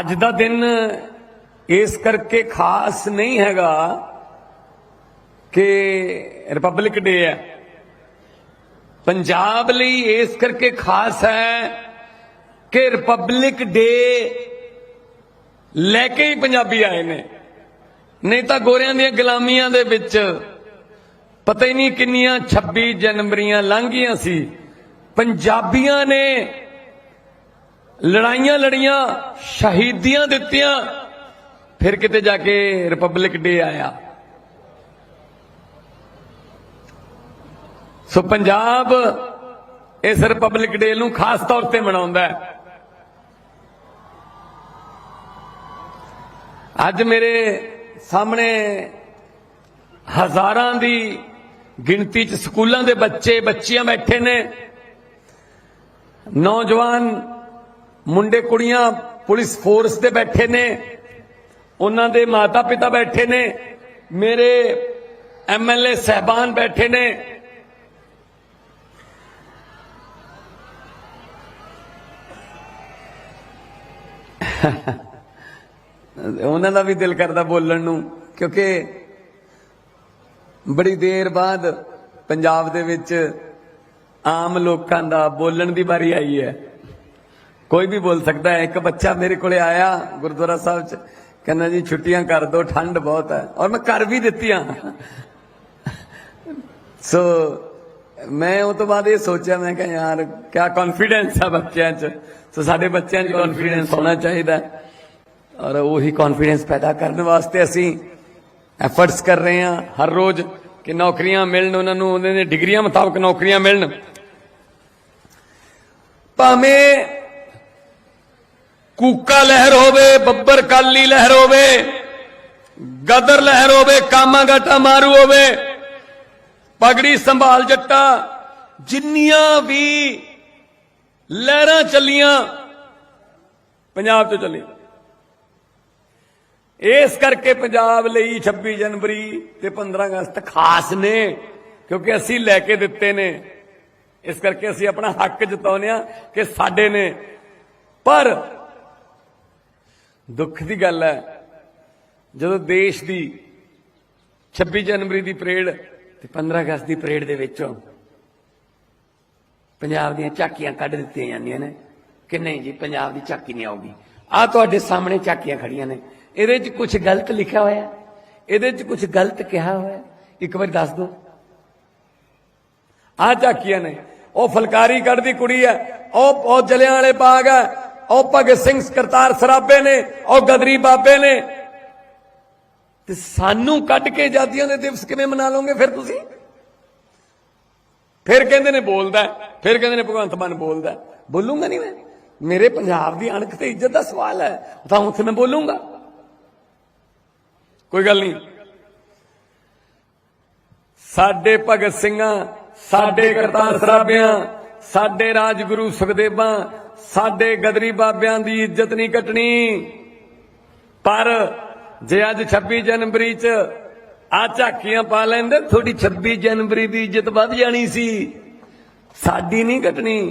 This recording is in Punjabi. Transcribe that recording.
ਅੱਜ ਦਾ ਦਿਨ ਇਸ ਕਰਕੇ ਖਾਸ ਨਹੀਂ ਹੈਗਾ ਕਿ ਰਿਪਬਲਿਕ ਡੇ ਹੈ। ਪੰਜਾਬ ਲਈ ਇਸ ਕਰਕੇ ਖਾਸ ਹੈ ਕਿ ਰਿਪਬਲਿਕ ਡੇ ਲੈ ਕੇ ਹੀ ਪੰਜਾਬੀ ਆਏ ਨੇ। ਨਹੀਂ ਤਾਂ ਗੋਰਿਆਂ ਦੀਆਂ ਗੁਲਾਮੀਆਂ ਦੇ ਵਿੱਚ ਪਤਾ ਹੀ ਨਹੀਂ ਕਿੰਨੀਆਂ 26 ਜਨਵਰੀਆਂ ਲੰਘੀਆਂ ਸੀ। ਪੰਜਾਬੀਆਂ ਨੇ ਲੜਾਈਆਂ ਲੜੀਆਂ, ਸ਼ਹੀਦੀਆਂ ਦਿੱਤੀਆਂ, ਫਿਰ ਕਿਤੇ ਜਾ ਕੇ ਰਿਪਬਲਿਕ ਡੇ ਆਇਆ। ਸੋ ਪੰਜਾਬ ਇਸ ਰਿਪਬਲਿਕ ਡੇ ਨੂੰ ਖਾਸ ਤੌਰ ਤੇ ਮਨਾਉਂਦਾ ਹੈ। ਅੱਜ ਮੇਰੇ ਸਾਹਮਣੇ ਹਜ਼ਾਰਾਂ ਦੀ ਗਿਣਤੀ ਚ ਸਕੂਲਾਂ ਦੇ ਬੱਚੇ, ਬੱਚੀਆਂ ਬੈਠੇ ਨੇ। ਨੌਜਵਾਨ ਮੁੰਡੇ ਕੁੜੀਆਂ ਪੁਲਿਸ ਫੋਰਸ ਦੇ ਬੈਠੇ ਨੇ, ਉਹਨਾਂ ਦੇ ਮਾਤਾ ਪਿਤਾ ਬੈਠੇ ਨੇ, ਮੇਰੇ ਐਮਐਲਏ ਸਹਿਬਾਨ ਬੈਠੇ ਨੇ। ਉਹਨਾਂ ਦਾ ਵੀ ਦਿਲ ਕਰਦਾ ਬੋਲਣ ਨੂੰ, ਕਿਉਂਕਿ ਬੜੀ ਦੇਰ ਬਾਅਦ ਪੰਜਾਬ ਦੇ ਵਿੱਚ ਆਮ ਲੋਕਾਂ ਦਾ ਬੋਲਣ ਦੀ ਵਾਰੀ ਆਈ ਹੈ। ਕੋਈ ਵੀ ਬੋਲ ਸਕਦਾ ਹੈ। ਇੱਕ ਬੱਚਾ ਮੇਰੇ ਕੋਲੇ ਆਇਆ ਗੁਰਦੁਆਰਾ ਸਾਹਿਬ ਚ ਕਹਿੰਦਾ ਜੀ ਛੁੱਟੀਆਂ ਕਰ ਦੋ ਠੰਡ ਬਹੁਤ ਹੈ। ਔਰ ਮੈਂ ਕਰ ਵੀ ਦਿੱਤੀਆਂ। ਸੋ ਮੈਂ ਉਹ ਤੋਂ ਬਾਅਦ ਇਹ ਸੋਚਿਆ ਮੈਂ ਕਿਹਾ ਯਾਰ ਕਿਆ ਕੌਨਫੀਡੈਂਸ ਆ ਬੱਚਿਆਂ 'ਚ। ਸੋ ਸਾਡੇ ਬੱਚਿਆਂ 'ਚ ਕੌਨਫੀਡੈਂਸ ਹੋਣਾ ਚਾਹੀਦਾ ਹੈ। ਔਰ ਉਹੀ ਕੌਨਫੀਡੈਂਸ ਪੈਦਾ ਕਰਨ ਵਾਸਤੇ ਅਸੀਂ ਐਫਰਟਸ ਕਰ ਰਹੇ ਹਾਂ। ਹਰ ਰੋਜ਼ ਕਿ ਨੌਕਰੀਆਂ ਮਿਲਣ ਉਹਨਾਂ ਨੂੰ ਉਹਨਾਂ ਦੇ ਡਿਗਰੀਆਂ ਮੁਤਾਬਕ ਨੌਕਰੀਆਂ ਮਿਲਣ। ਭਾਵੇਂ ਕੂਕਾ ਲਹਿਰ ਹੋਵੇ ਬੱਬਰ ਕਾਲੀ ਲਹਿਰ ਹੋਵੇ ਗਦਰ ਲਹਿਰ ਹੋਵੇ ਕਾਮਾ ਗਾਟਾ ਮਾਰੂ ਹੋਵੇ ਪਗੜੀ ਸੰਭਾਲ ਜੱਟਾ ਜਿੰਨੀਆਂ ਵੀ ਲਹਿਰਾਂ ਚੱਲੀਆਂ ਪੰਜਾਬ ਤੋਂ ਚੱਲੀ ਇਸ ਕਰਕੇ ਪੰਜਾਬ ਲਈ 26 ਜਨਵਰੀ ਤੇ 15 ਅਗਸਤ ਖਾਸ ਨੇ ਕਿਉਂਕਿ ਅਸੀਂ ਲੈ ਕੇ ਦਿੱਤੇ ਨੇ ਇਸ ਕਰਕੇ ਅਸੀਂ ਆਪਣਾ ਹੱਕ ਜਤਾਉਂਦੇ ਆ ਕਿ ਸਾਡੇ ਨੇ ਪਰ ਦੁੱਖ ਦੀ ਗੱਲ ਹੈ। ਜਦੋਂ ਦੇਸ਼ ਦੀ 26 ਜਨਵਰੀ ਦੀ ਪਰੇਡ ਤੇ 15 ਅਗਸਤ ਦੀ ਪਰੇਡ ਦੇ ਵਿੱਚੋਂ ਪੰਜਾਬ ਦੀਆਂ ਝਾਕੀਆਂ ਕੱਢ ਦਿੱਤੀਆਂ ਜਾਂਦੀਆਂ ਨੇ। ਕਿ ਨਹੀਂ ਜੀ, ਪੰਜਾਬ ਦੀ ਝਾਕੀ ਨਹੀਂ ਆਉਗੀ ਆ ਤੁਹਾਡੇ ਸਾਹਮਣੇ ਝਾਕੀਆਂ ਖੜੀਆਂ ਨੇ। ਇਹਦੇ 'ਚ ਕੁਝ ਗਲਤ ਲਿਖਿਆ ਹੋਇਆ ਇਹਦੇ 'ਚ ਕੁਝ ਗਲਤ ਕਿਹਾ ਹੋਇਆ ਇੱਕ ਵਾਰ ਦੱਸ ਦਿਓ। ਆ ਝਾਕੀਆਂ ਨੇ। ਉਹ ਫਲਕਾਰੀ ਕੱਢਦੀ ਕੁੜੀ ਹੈ। ਉਹ ਉਹ ਜਲਿਆਂ ਵਾਲੇ ਬਾਗ ਹੈ। ਉਹ ਭਗਤ ਸਿੰਘ ਕਰਤਾਰ ਸਰਾਬੇ ਨੇ ਉਹ ਗਦਰੀ ਬਾਬੇ ਨੇ। ਤੇ ਸਾਨੂੰ ਕੱਢ ਕੇ ਆਜ਼ਾਦੀਆਂ ਦੇ ਦਿਵਸ ਕਿਵੇਂ ਮਨਾ ਲਓਗੇ ਫਿਰ ਤੁਸੀਂ? ਫਿਰ ਕਹਿੰਦੇ ਨੇ ਬੋਲਦਾ ਫਿਰ ਕਹਿੰਦੇ ਨੇ ਭਗਵੰਤ ਮਾਨ ਬੋਲਦਾ ਬੋਲੂਗਾ ਬੋਲੂੰਗਾ ਨਹੀਂ ਮੈਂ? ਮੇਰੇ ਪੰਜਾਬ ਦੀ ਅਣਖ ਤੇ ਇੱਜ਼ਤ ਦਾ ਸਵਾਲ ਹੈ, ਤਾਂ ਉੱਥੇ ਮੈਂ ਬੋਲੂੰਗਾ। ਕੋਈ ਗੱਲ ਨਹੀਂ। ਸਾਡੇ ਭਗਤ ਸਿੰਘਾਂ, ਸਾਡੇ ਕਰਤਾਰ ਸਰਾਬਿਆਂ, ਸਾਡੇ ਰਾਜਗੁਰੂ ਸੁਖਦੇਵਾਂ ਸਾਡੇ ਗਦਰੀ ਬਾਬਿਆਂ ਦੀ ਇੱਜ਼ਤ ਨਹੀਂ ਕੱਟਣੀ। ਪਰ ਜੇ ਅੱਜ 26 ਜਨਵਰੀ 'ਚ ਆ ਝਾਕੀਆਂ ਪਾ ਲੈਂਦੇ ਥੋੜੀ 26 ਜਨਵਰੀ ਦੀ ਇੱਜ਼ਤ ਵੱਧ ਜਾਣੀ ਸੀ। ਸਾਡੀ ਨਹੀਂ ਕੱਟਣੀ।